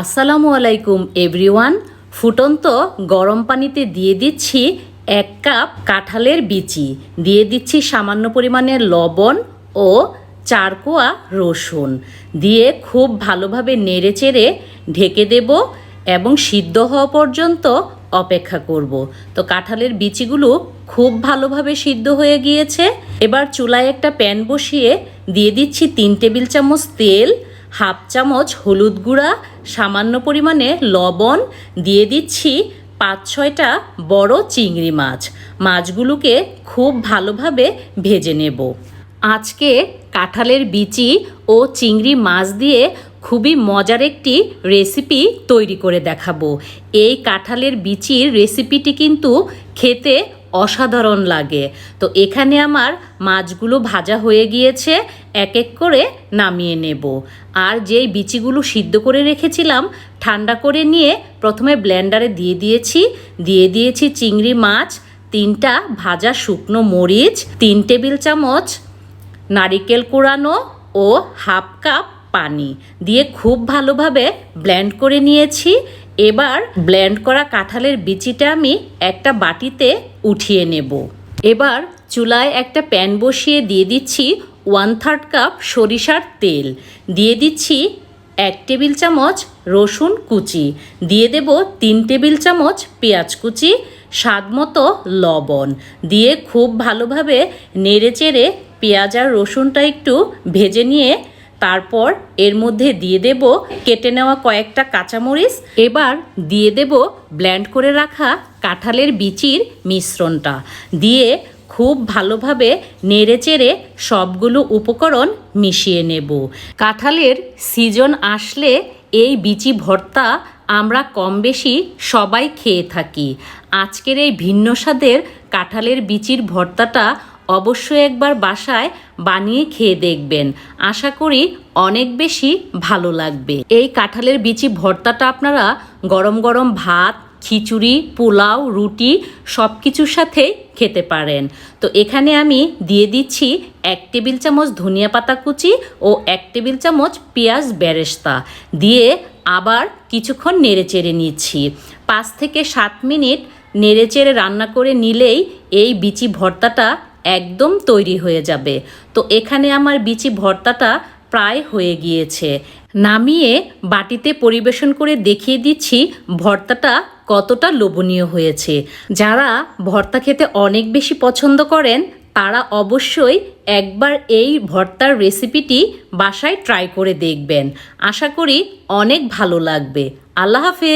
আসসালামু আলাইকুম এভরিওয়ান ফুটন্ত গরম পানিতে দিয়ে দিচ্ছি এক কাপ কাঁঠালের বিচি। দিয়ে দিচ্ছি সামান্য পরিমাণে লবণ ও চার কোয়া রসুন। দিয়ে খুব ভালোভাবে নেড়ে চেড়ে ঢেকে দেব এবং সিদ্ধ হওয়া পর্যন্ত অপেক্ষা করব। তো কাঁঠালের বিচিগুলো খুব ভালোভাবে সিদ্ধ হয়ে গিয়েছে। এবার চুলায় একটা প্যান বসিয়ে দিয়ে দিচ্ছি তিন টেবিল চামচ তেল হাফ চামচ হলুদ গুঁড়া, সামান্য পরিমাণে লবণ, দিয়ে দিচ্ছি পাঁচ ছয়টা বড় চিংড়ি মাছ। মাছগুলোকে খুব ভালোভাবে ভেজে নেব। আজকে কাঁঠালের বিচি ও চিংড়ি মাছ দিয়ে খুবই মজার একটি রেসিপি তৈরি করে দেখাবো। এই কাঁঠালের বিচির রেসিপিটি কিন্তু খেতে অসাধারণ লাগে। তো এখানে আমার মাছগুলো ভাজা হয়ে গিয়েছে এক এক করে নামিয়ে নেব। আর যেই বিচিগুলো সিদ্ধ করে রেখেছিলাম, ঠান্ডা করে নিয়ে প্রথমে ব্লেন্ডারে দিয়ে দিয়েছি। দিয়ে দিয়েছি চিংড়ি মাছ, তিনটা ভাজা শুকনো মরিচ, তিন টেবিল চামচ নারিকেল কোড়ানো ও হাফ কাপ পানি দিয়ে খুব ভালোভাবে ব্লেন্ড করে নিয়েছি। এবার ব্লেন্ড করা কাঁঠালের বিচিটা আমি একটা বাটিতে উঠিয়ে নেব। এবার চুলায় একটা প্যান বসিয়ে দিয়ে দিচ্ছি ওয়ান থার্ড কাপ সরিষার তেল। দিয়ে দিচ্ছি এক টেবিল চামচ রসুন কুচি। দিয়ে দেব তিন টেবিল চামচ পেঁয়াজ কুচি, স্বাদ মতো লবণ। দিয়ে খুব ভালোভাবে নেড়ে চেড়ে পেঁয়াজ আর রসুনটা একটু ভেজে নিয়ে তারপর এর মধ্যে দিয়ে দেব কেটে নেওয়া কয়েকটা কাঁচামরিচ। এবার দিয়ে দেব ব্ল্যান্ড করে রাখা কাঁঠালের বিচির মিশ্রণটা। দিয়ে খুব ভালোভাবে নেড়ে চেড়ে সবগুলো উপকরণ মিশিয়ে নেব। কাঁঠালের সিজন আসলে এই বিচি ভর্তা আমরা কম বেশি সবাই খেয়ে থাকি। আজকের এই ভিন্ন স্বাদের কাঁঠালের বিচির ভর্তাটা অবশ্যই একবার বাসায় বানিয়ে খেয়ে দেখবেন। আশা করি অনেক বেশি ভালো লাগবে। এই কাঁঠালের বিচি ভর্তাটা আপনারা গরম গরম ভাত, খিচুড়ি, পোলাও, রুটি সব কিছুর সাথেই খেতে পারেন। তো এখানে আমি দিয়ে দিচ্ছি এক টেবিল চামচ ধনিয়া পাতা কুচি ও এক টেবিল চামচ পেঁয়াজ বেরেস্তা। দিয়ে আবার কিছুক্ষণ নেড়ে চেড়ে নিচ্ছি। পাঁচ থেকে সাত মিনিট নেড়ে চেড়ে রান্না করে নিলেই এই বিচি ভর্তাটা একদম তৈরি হয়ে যাবে। তো এখানে আমার বিচি ভর্তাটা প্রায় হয়ে গিয়েছে। নামিয়ে বাটিতে পরিবেশন করে দেখিয়ে দিচ্ছি ভর্তাটা কতটা লোভনীয় হয়েছে। যারা ভর্তা খেতে অনেক বেশি পছন্দ করেন, তারা অবশ্যই একবার এই ভর্তার রেসিপিটি বাসায় ট্রাই করে দেখবেন। আশা করি অনেক ভালো লাগবে। আল্লাহ হাফেজ।